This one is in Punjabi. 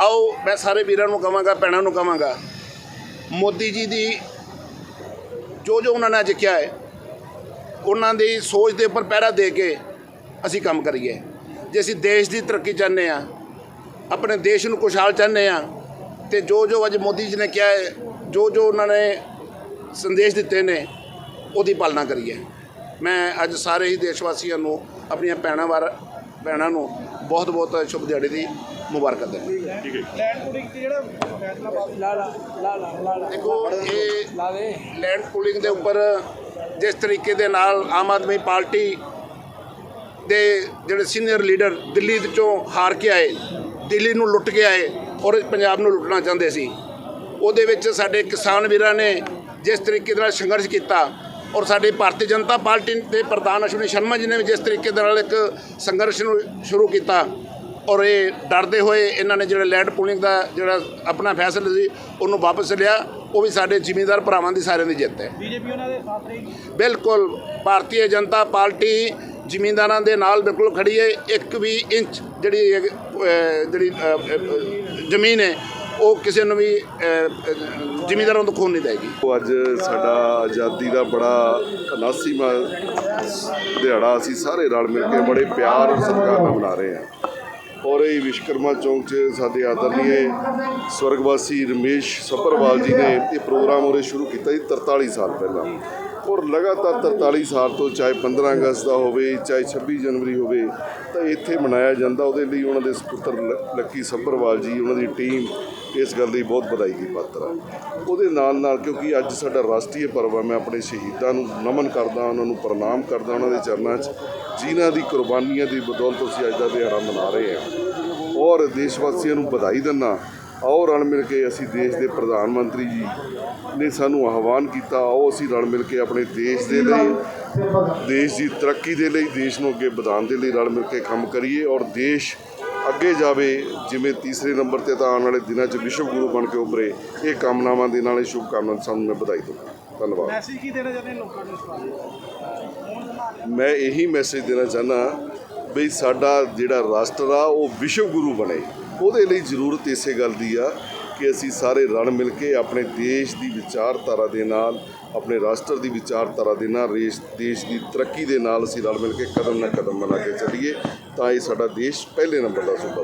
ਆਓ, ਮੈਂ ਸਾਰੇ ਵੀਰਾਂ ਨੂੰ ਕਹਾਂਗਾ, ਭੈਣਾਂ ਨੂੰ ਕਹਾਂਗਾ। ਮੋਦੀ ਜੀ ਦੀ ਜੋ ਜੋ ਉਹਨਾਂ ਨੇ ਅੱਜ ਕਿਹਾ ਹੈ, ਉਹਨਾਂ ਦੀ ਸੋਚ ਦੇ ਉੱਪਰ ਪਹਿਰਾ ਦੇ ਕੇ ਅਸੀਂ ਕੰਮ ਕਰੀਏ। ਜੇ ਅਸੀਂ ਦੇਸ਼ ਦੀ ਤਰੱਕੀ ਚਾਹੁੰਦੇ ਆ ਆਪਣੇ ਦੇਸ਼ ਨੂੰ ਖੁਸ਼ਹਾਲ ਚਾਹੁੰਦੇ ਆ ਤੇ ਜੋ ਜੋ ਅੱਜ ਮੋਦੀ ਜੀ ਨੇ ਕਿਹਾ ਹੈ, ਜੋ ਜੋ ਉਹਨਾਂ ਨੇ ਸੰਦੇਸ਼ ਦਿੱਤੇ ਨੇ, ਉਹਦੀ ਪਾਲਣਾ ਕਰੀਏ। ਮੈਂ ਅੱਜ ਸਾਰੇ ਹੀ ਦੇਸ਼ ਵਾਸੀਆਂ ਨੂੰ, ਆਪਣੀਆਂ ਭੈਣਾਂ ਵਾਰ ਭੈਣਾਂ ਨੂੰ ਬਹੁਤ ਬਹੁਤ ਸ਼ੁਭ ਦਿਹਾੜੇ ਦੀ ਮੁਬਾਰਕਾਂ ਦਿੰਦਾ ਲੈਂਡ ਪੁਲਿੰਗ ਤੇ ਜਿਹੜਾ ਫੈਸਲਾ ਪਾਸ ਲਾ ਲਾ ਲਾ ਲਾ ਲਾ ਲਾ। ਦੇਖੋ ਇਹ ਲੈਂਡ ਪੂਲਿੰਗ ਦੇ ਉੱਪਰ ਜਿਸ ਤਰੀਕੇ ਦੇ ਨਾਲ ਆਮ ਆਦਮੀ ਪਾਰਟੀ ਦੇ ਜਿਹੜੇ ਸੀਨੀਅਰ ਲੀਡਰ ਦਿੱਲੀ ਚੋਂ ਹਾਰ ਕੇ ਆਏ ਦਿੱਲੀ ਨੂੰ ਲੁੱਟ ਕੇ ਆਏ ਔਰ ਪੰਜਾਬ ਨੂੰ ਲੁੱਟਣਾ ਚਾਹੁੰਦੇ ਸੀ ਉਹਦੇ ਵਿੱਚ ਸਾਡੇ ਕਿਸਾਨ ਵੀਰਾਂ ਨੇ ਜਿਸ ਤਰੀਕੇ ਦੇ ਨਾਲ ਸੰਘਰਸ਼ ਕੀਤਾ ਔਰ ਸਾਡੇ ਭਾਰਤੀ ਜਨਤਾ ਪਾਰਟੀ ਦੇ ਪ੍ਰਧਾਨ ਅਸ਼ਵਨੀ ਸ਼ਰਮਾ ਜੀ ਨੇ ਵੀ ਜਿਸ ਤਰੀਕੇ ਦੇ ਨਾਲ ਇੱਕ ਸੰਘਰਸ਼ ਨੂੰ ਸ਼ੁਰੂ ਕੀਤਾ ਔਰ ਇਹ ਡਰਦੇ ਹੋਏ ਇਹਨਾਂ ਨੇ ਜਿਹੜਾ ਲੈਂਡ ਪੂਲਿੰਗ ਦਾ ਜਿਹੜਾ ਆਪਣਾ ਫੈਸਲਾ ਸੀ ਉਹਨੂੰ ਵਾਪਸ ਲਿਆ ਉਹ ਵੀ ਸਾਡੇ ਜ਼ਿਮੀਂਦਾਰ ਭਰਾਵਾਂ ਦੀ ਸਾਰਿਆਂ ਦੀ ਜਿੱਤ ਹੈ। ਬੀਜੇਪੀ ਉਹਨਾਂ ਦੇ ਸਾਥ ਰਹੇਗੀ? ਬਿਲਕੁਲ ਭਾਰਤੀ ਜਨਤਾ ਪਾਰਟੀ ਜ਼ਿਮੀਂਦਾਰਾਂ ਦੇ ਨਾਲ ਬਿਲਕੁਲ ਖੜੀ ਹੈ ਇੱਕ ਵੀ ਇੰਚ ਜਿਹੜੀ ਜਿਹੜੀ ਜ਼ਮੀਨ ਹੈ ਉਹ ਕਿਸੇ ਨੂੰ ਵੀ ਅਹ, ਅਹ, ਜ਼ਿਮੀਂਦਾਰਾਂ ਤੋਂ ਖੋਣ ਨਹੀਂ ਦੇਗੀ। ਉਹ ਅੱਜ ਸਾਡਾ ਆਜ਼ਾਦੀ ਦਾ ਬੜਾ 79ਵਾਂ ਦਿਹਾੜਾ ਅਸੀਂ ਸਾਰੇ ਰਲ ਮਿਲ ਕੇ ਬੜੇ ਪਿਆਰ ਔਰ ਸਤਿਕਾਰ ਨਾਲ ਮਨਾ ਰਹੇ ਹਾਂ। ਔਰ ਇਹ ਵਿਸ਼ਕਰਮਾ ਚੌਂਕ 'ਚ ਸਾਡੇ ਆਦਰਨੀਏ ਸਵਰਗਵਾਸੀ ਰਮੇਸ਼ ਸੱਭਰਵਾਲ ਜੀ ਨੇ ਇਹ ਪ੍ਰੋਗਰਾਮ ਉਰੇ ਸ਼ੁਰੂ ਕੀਤਾ ਸੀ 43 ਸਾਲ ਪਹਿਲਾਂ। ਔਰ ਲਗਾਤਾਰ 43 ਸਾਲ ਤੋਂ ਚਾਹੇ 15 ਅਗਸਤ ਦਾ ਹੋਵੇ ਚਾਹੇ 26 ਜਨਵਰੀ ਹੋਵੇ ਤਾਂ ਇੱਥੇ ਮਨਾਇਆ ਜਾਂਦਾ। ਉਹਦੇ ਲਈ ਉਹਨਾਂ ਦੇ ਸਪੁੱਤਰ ਲੱਕੀ ਸੱਭਰਵਾਲ ਜੀ ਉਹਨਾਂ ਦੀ ਟੀਮ ਇਸ ਗੱਲ ਦੀ ਬਹੁਤ ਵਧਾਈ ਦੀ ਪਾਤਰ ਆ। ਉਹਦੇ ਨਾਲ ਨਾਲ ਕਿਉਂਕਿ ਅੱਜ ਸਾਡਾ ਰਾਸ਼ਟਰੀ ਪਰਵ ਹੈ ਮੈਂ ਆਪਣੇ ਸ਼ਹੀਦਾਂ ਨੂੰ ਨਮਨ ਕਰਦਾ, ਉਹਨਾਂ ਨੂੰ ਪ੍ਰਣਾਮ ਕਰਦਾ, ਉਹਨਾਂ ਦੇ ਚਰਨਾਂ 'ਚ। ਜਿਨ੍ਹਾਂ ਦੀ ਕੁਰਬਾਨੀਆਂ ਦੀ ਬਦੌਲਤ ਅਸੀਂ ਅੱਜ ਦਾ ਦਿਹਾੜਾ ਮਨਾ ਰਹੇ ਹਾਂ ਔਰ ਦੇਸ਼ ਵਾਸੀਆਂ ਨੂੰ ਵਧਾਈ ਦਿੰਦਾ ਆਓ ਰਲ ਮਿਲ ਕੇ ਅਸੀਂ ਦੇਸ਼ ਦੇ ਪ੍ਰਧਾਨ ਮੰਤਰੀ ਜੀ ਨੇ ਸਾਨੂੰ ਆਹਵਾਨ ਕੀਤਾ, ਆਓ ਅਸੀਂ ਰਲ ਮਿਲ ਕੇ ਆਪਣੇ ਦੇਸ਼ ਦੇ ਲਈ, ਦੇਸ਼ ਦੀ ਤਰੱਕੀ ਦੇ ਲਈ, ਦੇਸ਼ ਨੂੰ ਅੱਗੇ ਵਧਾਉਣ ਦੇ ਲਈ ਰਲ ਮਿਲ ਕੇ ਕੰਮ ਕਰੀਏ ਔਰ ਦੇਸ਼ ਅੱਗੇ ਜਾਵੇ ਜਿਵੇਂ ਤੀਸਰੇ ਨੰਬਰ ਤੇ ਤਾਂ ਆਉਣ ਵਾਲੇ ਦਿਨਾਂ 'ਚ ਵਿਸ਼ਵ ਗੁਰੂ ਬਣ ਕੇ ਉੱਭਰੇ ਇਹ ਕਾਮਨਾਵਾਂ ਦੇ ਨਾਲ ਇਹ ਸ਼ੁਭ ਕਾਮਨਾ ਸਾਨੂੰ ਮੈਂ ਵਧਾਈ ਦਿੰਦਾ। ਧੰਨਵਾਦ। ਮੈਸੇਜ ਕੀ ਦੇਣਾ ਚਾਹੁੰਦੇ ਲੋਕਾਂ ਨੂੰ ਮੈਂ ਇਹੀ ਮੈਸੇਜ ਦੇਣਾ ਚਾਹਨਾ ਬਈ ਸਾਡਾ ਜਿਹੜਾ ਰਾਸ਼ਟਰ ਆ ਉਹ ਵਿਸ਼ਵ ਗੁਰੂ ਬਣੇ। ਉਹਦੇ ਲਈ ਜ਼ਰੂਰਤ ਇਸੇ ਗੱਲ ਦੀ ਆ ਕਿ ਅਸੀਂ ਸਾਰੇ ਰਲ ਮਿਲ ਕੇ ਆਪਣੇ ਦੇਸ਼ ਦੀ ਵਿਚਾਰਧਾਰਾ ਦੇ ਨਾਲ, ਆਪਣੇ ਰਾਸ਼ਟਰ ਦੀ ਵਿਚਾਰਧਾਰਾ ਦੇ ਨਾਲ, ਰੇਸ਼, ਦੇਸ਼ ਦੀ ਤਰੱਕੀ ਦੇ ਨਾਲ ਅਸੀਂ ਰਲ ਮਿਲ ਕੇ ਕਦਮ ਨਾ ਕਦਮ ਮਿਲਾ ਕੇ ਚੱਲੀਏ, ਤਾਂ ਇਹ ਸਾਡਾ ਦੇਸ਼ ਪਹਿਲੇ ਨੰਬਰ ਦਾ ਸੂਬਾ